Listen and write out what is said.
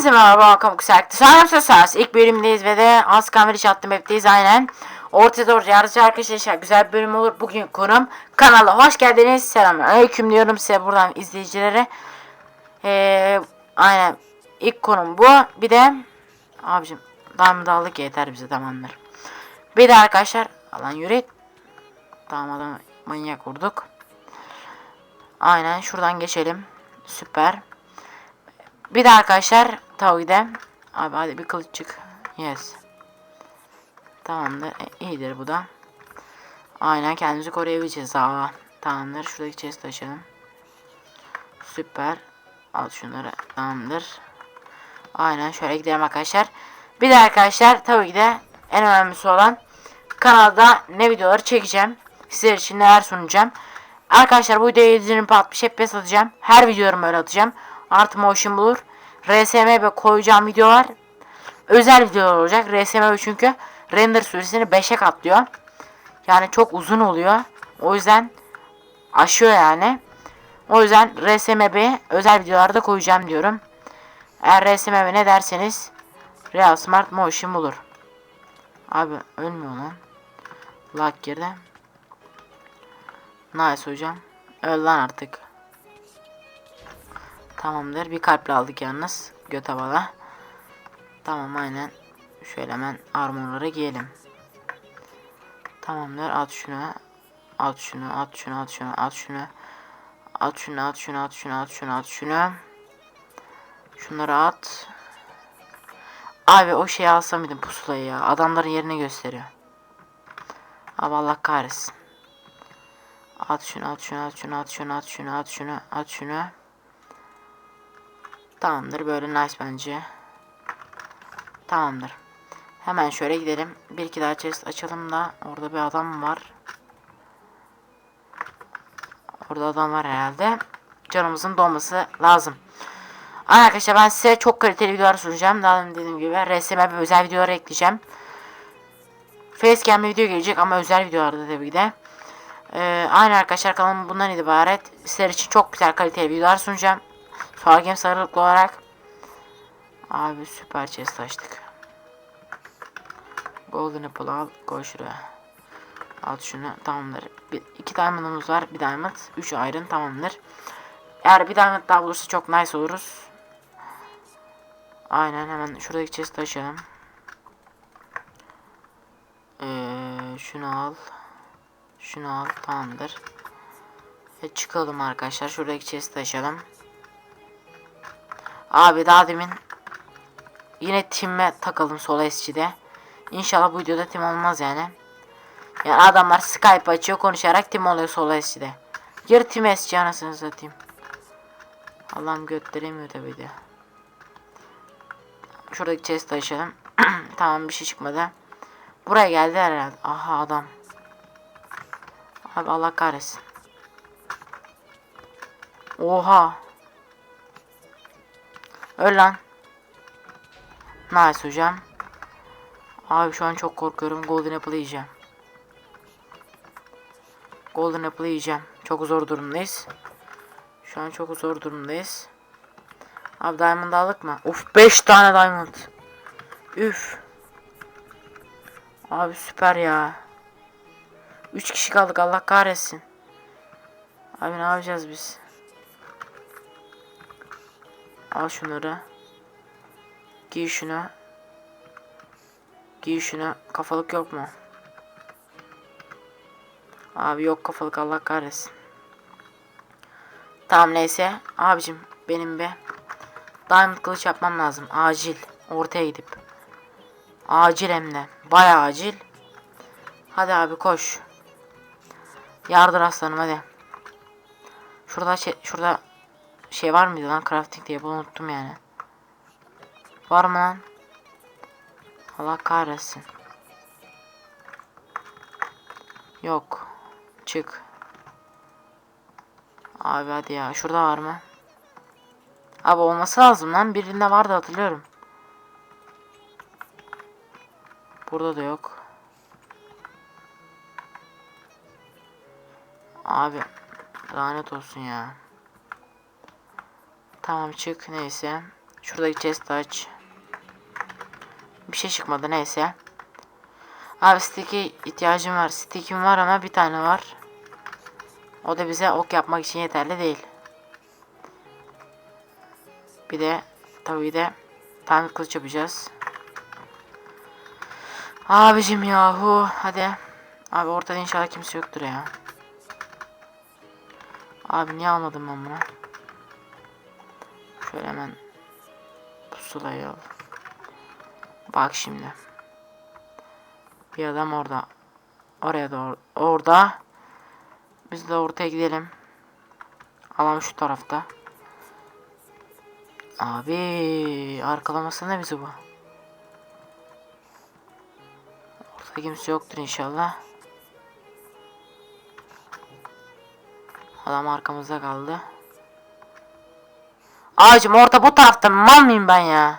Hepinize merhaba Kamuk Serkti. Sanırım Sesas. İlk bölümdeyiz ve de az kamera attım hepteyiz aynen. Orta doğru yardımcı arkadaşlar güzel bir bölüm olur. Bugün konum kanala hoş geldiniz. Selamünaleyküm diyorum size buradan izleyicilere. Ee, aynen ilk konum bu. Bir de abicim diamond aldık yeter bize tamamdır. Bir de arkadaşlar alan yürü. Tamam adam manyak vurduk. Aynen şuradan geçelim. Süper. Bir de arkadaşlar tabii de abi hadi bir kılıç çık. Yes. Tamamdır. E, iyidir bu da. Aynen kendimizi koruyabileceğiz daha. Tamamdır. Şuradaki chest açalım. Süper. Al şunları. Tamamdır. Aynen şöyle gidelim arkadaşlar. Bir de arkadaşlar tabii ki de en önemlisi olan kanalda ne videoları çekeceğim. Sizler için neler sunacağım. Arkadaşlar bu videoya 720 60 FPS atacağım. Her videomu öyle atacağım. Artı motion bulur. RSM koyacağım videolar özel videolar olacak. RSM çünkü render süresini 5'e katlıyor. Yani çok uzun oluyor. O yüzden aşıyor yani. O yüzden RSMB özel videolarda koyacağım diyorum. Eğer RSMB ne derseniz Real Smart Motion bulur. Abi ölmüyor lan. Lag girdi. Nice hocam. Öl lan artık. Tamamdır. Bir kalple aldık yalnız. Göt havalı. Tamam aynen. Şöyle hemen armorları giyelim. Tamamdır. At şunu. At şunu. At şunu. At şunu. At şunu. At şunu. At şunu. At şunu. At şunu. At şunu. Şunları at. Abi o şeyi alsam mıydım pusulayı ya. Adamların yerini gösteriyor. Abi Allah kahretsin. At şunu. At şunu. At şunu. At şunu. At şunu. At şunu. At şunu. Tamamdır. Böyle nice bence. Tamamdır. Hemen şöyle gidelim. Bir iki daha chest açalım da orada bir adam var. Orada adam var herhalde. Canımızın dolması lazım. Arkadaşlar ben size çok kaliteli videolar sunacağım. Daha dediğim gibi resme ve özel videolar ekleyeceğim. Facecam'le video gelecek ama özel videolarda tabii ki de. Ee, aynı arkadaşlar kanalım bundan ibaret. Sizler için çok güzel kaliteli videolar sunacağım. Game sarılıklı olarak. Abi süper chest açtık. Golden Apple al koy şuraya. Al şunu tamamdır. Bir, iki diamond'ımız var. Bir diamond. Üç iron tamamdır. Eğer bir diamond daha bulursa çok nice oluruz. Aynen hemen şuradaki chest açalım. Ee, şunu al. Şunu al tamamdır. Ve çıkalım arkadaşlar. Şuradaki chest açalım. Abi daha demin yine tim'e takalım sol SC'de. İnşallah bu videoda tim olmaz yani. Yani adamlar Skype açıyor konuşarak tim oluyor sol SC'de. Gir tim SC anasını satayım. Allah'ım götüremiyor tabii de. Şuradaki chest açalım. tamam bir şey çıkmadı. Buraya geldi herhalde. Aha adam. Abi Allah kahretsin. Oha. Öl lan. Nice hocam. Abi şu an çok korkuyorum. Golden Apple yiyeceğim. Golden Apple yiyeceğim. Çok zor durumdayız. Şu an çok zor durumdayız. Abi diamond aldık mı? Uf 5 tane diamond. Üf. Abi süper ya. 3 kişi kaldık Allah kahretsin. Abi ne yapacağız biz? Al şunları. Giy şunu. Giy şunu. Kafalık yok mu? Abi yok kafalık Allah kahretsin. Tamam neyse. Abicim benim be. Diamond kılıç yapmam lazım. Acil. Ortaya gidip. Acil hem de. Baya acil. Hadi abi koş. Yardır aslanım hadi. Şurada şey, şurada şey var mıydı lan crafting diye bunu unuttum yani. Var mı lan? Allah kahretsin. Yok. Çık. Abi hadi ya. Şurada var mı? Abi olması lazım lan. Birinde vardı hatırlıyorum. Burada da yok. Abi lanet olsun ya. Tamam çık neyse. Şuradaki chest aç. Bir şey çıkmadı neyse. Abi stick'e ihtiyacım var. Stick'im var ama bir tane var. O da bize ok yapmak için yeterli değil. Bir de tabii de tane kılıç yapacağız. Abicim yahu hadi. Abi ortada inşallah kimse yoktur ya. Abi niye almadım ben bunu? Şöyle hemen pusulayı al. Bak şimdi. Bir adam orada. Oraya doğru. Orada. Biz de ortaya gidelim. Alan şu tarafta. Abi arkalaması ne bizi bu? Ortada kimse yoktur inşallah. Adam arkamızda kaldı. Ağacım orta bu tarafta mal mıyım ben ya?